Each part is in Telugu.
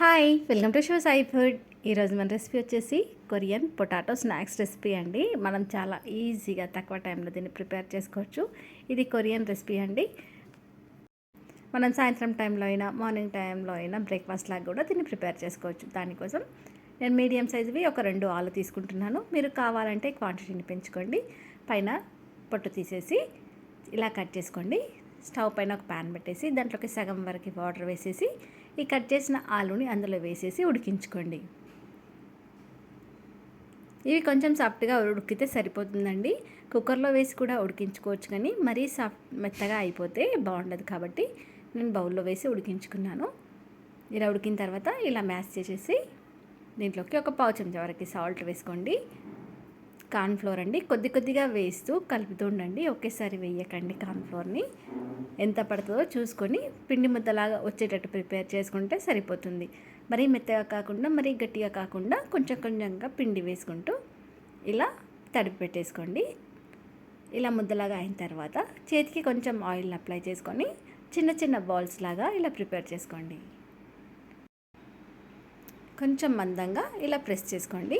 Hi welcome to show Sai food. ఈరోజు మన రెసిపీ వచ్చేసి కొరియన్ పొటాటో స్నాక్స్ రెసిపీ అండి. మనం చాలా ఈజీగా తక్కువ టైంలో దీన్ని ప్రిపేర్ చేసుకోవచ్చు. ఇది కొరియన్ రెసిపీ అండి. మనం సాయంత్రం టైంలో అయినా మార్నింగ్ టైంలో అయినా బ్రేక్ఫాస్ట్ లాగా కూడా దీన్ని ప్రిపేర్ చేసుకోవచ్చు. దానికోసం నేను మీడియం సైజువి ఒక రెండు ఆలు తీసుకుంటున్నాను. మీరు కావాలంటే క్వాంటిటీని పెంచుకోండి. పైన పొట్టు తీసేసి ఇలా కట్ చేసుకోండి. స్టవ్ పైన ఒక ప్యాన్ పెట్టేసి దాంట్లోకి సగం వరకు వాటర్ వేసేసి ఈ కట్ చేసిన ఆలుని అందులో వేసేసి ఉడికించుకోండి. ఇవి కొంచెం సాఫ్ట్గా ఉడికితే సరిపోతుందండి. కుక్కర్లో వేసి కూడా ఉడికించుకోవచ్చు కానీ మరీ సాఫ్ట్ మెత్తగా అయిపోతే బాగుండదు కాబట్టి నేను బౌల్లో వేసి ఉడికించుకున్నాను. ఇలా ఉడికిన తర్వాత ఇలా మ్యాష్ చేసేసి దీంట్లోకి ఒక పావు చెంచా వరకు సాల్ట్ వేసుకోండి. కార్న్ఫ్లోర్ అండి. కొద్ది కొద్దిగా వేస్తూ కలుపుతూ ఉండండి ఒకేసారి వేయకండి కార్న్ఫ్లోర్ని. ఎంత పడుతుందో చూసుకొని పిండి ముద్దలాగా వచ్చేటట్టు ప్రిపేర్ చేసుకుంటే సరిపోతుంది. మరీ మెత్తగా కాకుండా మరీ గట్టిగా కాకుండా కొంచెం కొంచెంగా పిండి వేసుకుంటూ ఇలా తడిపి పెట్టేసుకోండి. ఇలా ముద్దలాగా అయిన తర్వాత చేతికి కొంచెం ఆయిల్ని అప్లై చేసుకొని చిన్న చిన్న బాల్స్ లాగా ఇలా ప్రిపేర్ చేసుకోండి. కొంచెం మందంగా ఇలా ప్రెస్ చేసుకోండి.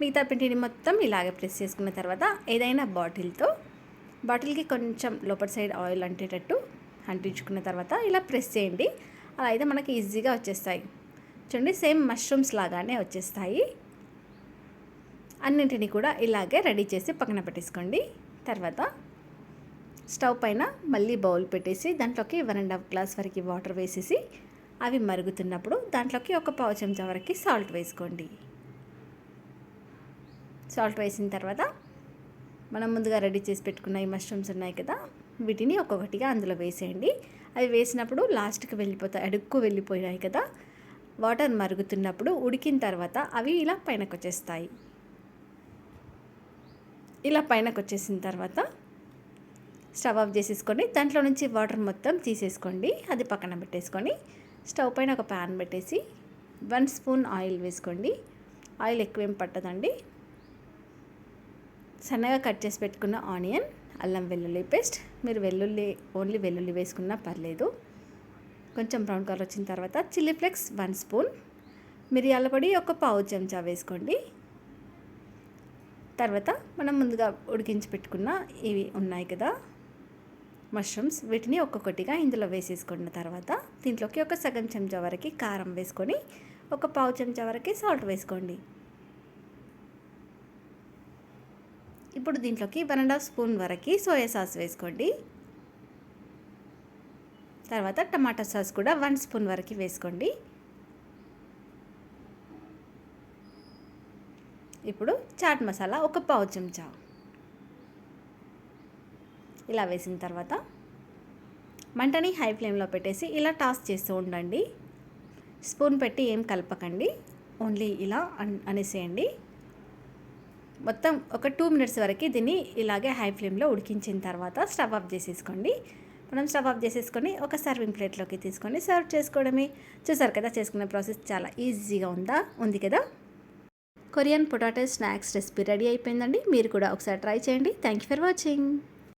మిగతా పిండిని మొత్తం ఇలాగే ప్రెస్ చేసుకున్న తర్వాత ఏదైనా బాటిల్తో బాటిల్కి కొంచెం లోపల సైడ్ ఆయిల్ అంటేటట్టు అంటించుకున్న తర్వాత ఇలా ప్రెస్ చేయండి. అలా అయితే మనకి ఈజీగా వచ్చేస్తాయి. చూడండి సేమ్ మష్రూమ్స్ లాగానే వచ్చేస్తాయి. అన్నింటినీ కూడా ఇలాగే రెడీ చేసి పక్కన పెట్టేసుకోండి. తర్వాత స్టవ్ పైన మళ్ళీ బౌల్ పెట్టేసి దాంట్లోకి వన్ అండ్ హాఫ్ గ్లాస్ వరకు వాటర్ వేసేసి అవి మరుగుతున్నప్పుడు దాంట్లోకి ఒక పావు చెంచా వరకు సాల్ట్ వేసుకోండి. సాల్ట్ వేసిన తర్వాత మనం ముందుగా రెడీ చేసి పెట్టుకున్న ఈ మష్రూమ్స్ ఉన్నాయి కదా వీటిని ఒక్కొక్కటిగా అందులో వేసేయండి. అవి వేసినప్పుడు లాస్ట్కి వెళ్ళిపోతాయి అడుక్కు వెళ్ళిపోయాయి కదా వాటర్ మరుగుతున్నప్పుడు ఉడికిన తర్వాత అవి ఇలా పైనకు వచ్చేస్తాయి. ఇలా పైనకు వచ్చేసిన తర్వాత స్టవ్ ఆఫ్ చేసేసుకొని దాంట్లో నుంచి వాటర్ మొత్తం తీసేసుకోండి. అది పక్కన పెట్టేసుకొని స్టవ్ పైన ఒక ప్యాన్ పెట్టేసి వన్ స్పూన్ ఆయిల్ వేసుకోండి. ఆయిల్ ఎక్కువేం పట్టదండి. సన్నగా కట్ చేసి పెట్టుకున్న ఆనియన్ అల్లం వెల్లుల్లి పేస్ట్. మీరు వెల్లుల్లి ఓన్లీ వెల్లుల్లి వేసుకున్నా పర్లేదు. కొంచెం బ్రౌన్ కలర్ వచ్చిన తర్వాత చిల్లీ ఫ్లేక్స్ వన్ స్పూన్. మిరియాల పొడి ఒక పావు చెంచా వేసుకోండి. తర్వాత మనం ముందుగా ఉడికించి పెట్టుకున్న ఇవి ఉన్నాయి కదా మష్రూమ్స్ వీటిని ఒక్కొక్కటిగా ఇందులో వేసేసుకున్న తర్వాత దీంట్లోకి ఒక సగం చెంచా వరకు కారం వేసుకొని ఒక పావు చెంచా వరకు సాల్ట్ వేసుకోండి. ఇప్పుడు దీంట్లోకి వన్ అండ్ హాఫ్ స్పూన్ వరకు సోయా సాస్ వేసుకోండి. తర్వాత టమాటా సాస్ కూడా వన్ స్పూన్ వరకు వేసుకోండి. ఇప్పుడు చాట్ మసాలా ఒక పావు చెంచా. ఇలా వేసిన తర్వాత మంటని హై ఫ్లేమ్లో పెట్టేసి ఇలా టాస్ చేస్తూ ఉండండి. స్పూన్ పెట్టి ఏం కలపకండి. ఓన్లీ ఇలా అనేసేయండి. మొత్తం ఒక టూ మినిట్స్ వరకు దీన్ని ఇలాగే హై ఫ్లేమ్లో ఉడికించిన తర్వాత స్టవ్ ఆఫ్ చేసేసుకోండి. మనం స్టవ్ ఆఫ్ చేసేసుకొని ఒక సర్వింగ్ ప్లేట్లోకి తీసుకొని సర్వ్ చేసుకోవడమే. చూసారు కదా చేసుకునే ప్రాసెస్ చాలా ఈజీగా ఉందా? ఉంది కదా? Korean potato snacks recipe ready అయిపోయిందండి. మీరు కూడా ఒకసారి ట్రై చేయండి. Thank you for watching